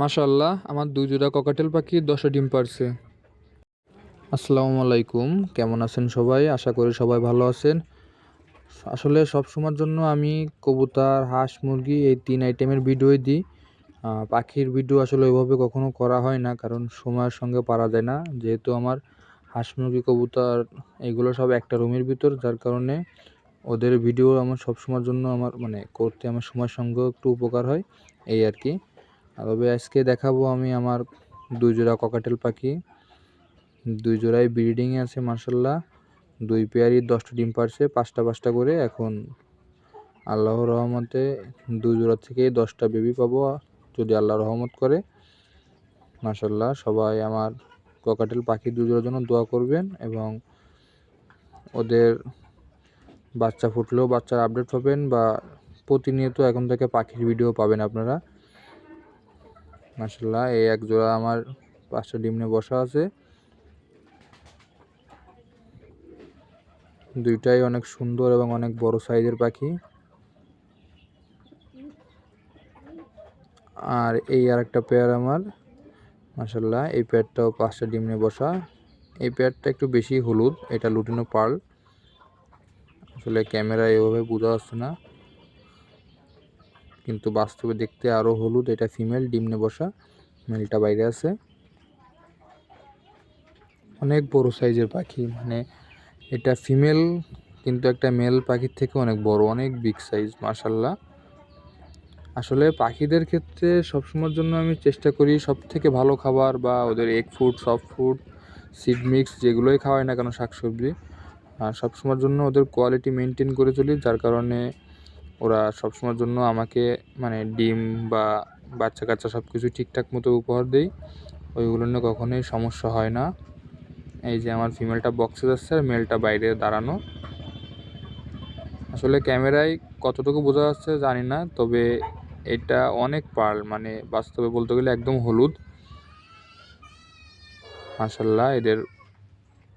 মাশাল্লাহ আমার দুই জোড়া ককাটেল পাখি, দশটা ডিম পারছে। আসসালামু আলাইকুম, কেমন আছেন সবাই? আশা করি সবাই ভালো আছেন। আসলে সব সময়ের জন্য আমি কবুতর, হাঁস, মুরগি এই তিন আইটেমের ভিডিওই দিই। পাখির ভিডিও আসলে ওইভাবে কখনো করা হয় না, কারণ সময়ের সঙ্গে পারা যায় না। যেহেতু আমার হাঁস, মুরগি, কবুতর, এগুলো সব একটা রুমের ভিতর, যার কারণে ওদের ভিডিও আমার সব সময়ের জন্য আমার মানে করতে আমার সময়ের সঙ্গেও একটু উপকার হয়, এই আর কি। তবে আজকে দেখাবো আমি আমার দুই জোড়া ককাটেল পাখি। দুই জোড়াই ব্রিডিংয়ে আছে মার্শাল্লাহ দুই পেয়ারই দশটা ডিম পারছে, পাঁচটা পাঁচটা করে। এখন আল্লাহর রহমতে দুই জোড়া থেকে দশটা বেবি পাবো, যদি আল্লাহ রহমত করে। মার্শাল্লাহ সবাই আমার ককাটেল পাখি দুই জোড়ার জন্য দোয়া করবেন এবং ওদের বাচ্চা ফুটলেও বাচ্চার আপডেট পাবেন বা প্রতিনিয়ত এখন থেকে পাখির ভিডিও পাবেন আপনারা। মাসাল্লাহ এই এক জোড়া আমার পাঁচটা ডিম নিয়ে বসা আছে। দুইটাই অনেক সুন্দর এবং অনেক বড় সাইজের পাখি। আর এই আর একটা পেয়ার আমার মাসাল্লাহ এই পেয়ারটাও পাঁচটা ডিম নিয়ে বসা। এই পেয়ারটা একটু বেশি হলুদ, এটা লুটিনো পার্ল। আসলে ক্যামেরা এভাবে বোঝা যাচ্ছে না। কিন্তু বাস্তবে দেখতে আরও হলুদ, এটা ফিমেল, ডিমনে বসা, মেলটা বাইরে আছে। অনেক বড় সাইজের পাখি মানে এটা ফিমেল, কিন্তু একটা মেল পাখির থেকে অনেক বড়, অনেক বিগ সাইজ মার্শাল্লাহ আসলে পাখিদের ক্ষেত্রে সবসময়ের জন্য আমি চেষ্টা করি সব থেকে ভালো খাবার বা ওদের egg food soft food seed mix যেগুলোই খাওয়াই না কেন শাকসবজি। আর সবসময়ের জন্য ওদের কোয়ালিটি মেনটেন করে চলি, যার কারণে ওরা সবসময়ের জন্য আমাকে মানে ডিম বা বাচ্চা কাচ্চা সব কিছু ঠিকঠাক মতো উপহার দেই ওইগুলো নিয়ে কখনোই সমস্যা হয় না। এই যে আমার ফিমেলটা বক্সে যাচ্ছে আর মেলটা বাইরে দাঁড়ানো। আসলে ক্যামেরায় কতটুকু বোঝা যাচ্ছে জানি না, তবে এটা অনেক পার্ল মানে বাস্তবে বলতে গেলে একদম হলুদ। মাসাল্লাহ এদের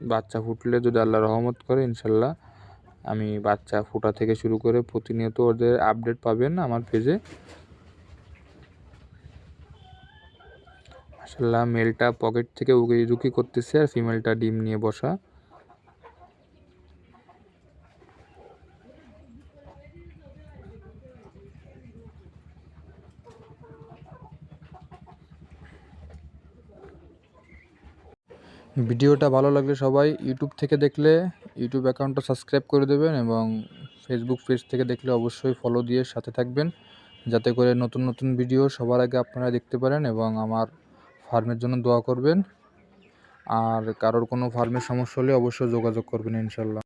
বাচ্চা ফুটলে যদি আল্লাহ রহমত করে ইনশাল্লাহ আমি বাচ্চা ফোটা থেকে শুরু করে প্রতিনিয়ত ওদের আপডেট পাবেন আমার পেজে মাসাল্লাহ মেলটা পকেট থেকে উকি ঝুঁকি করতেছে আর ফিমেলটা ডিম নিয়ে বসা। ভিডিওটা ভালো লাগলে সবাই ইউটিউব থেকে দেখলে, ইউটিউব অ্যাকাউন্টটা সাবস্ক্রাইব করে দেবেন এবং ফেসবুক পেজ থেকে দেখলে অবশ্যই ফলো দিয়ে সাথে থাকবেন, যাতে করে নতুন নতুন ভিডিও সবার আগে আপনারা দেখতে পারেন এবং আমার ফার্মের জন্য দোয়া করবেন। আর কারোর কোনো ফার্মের সমস্যা হলে অবশ্যই যোগাযোগ করবেন ইনশাল্লাহ।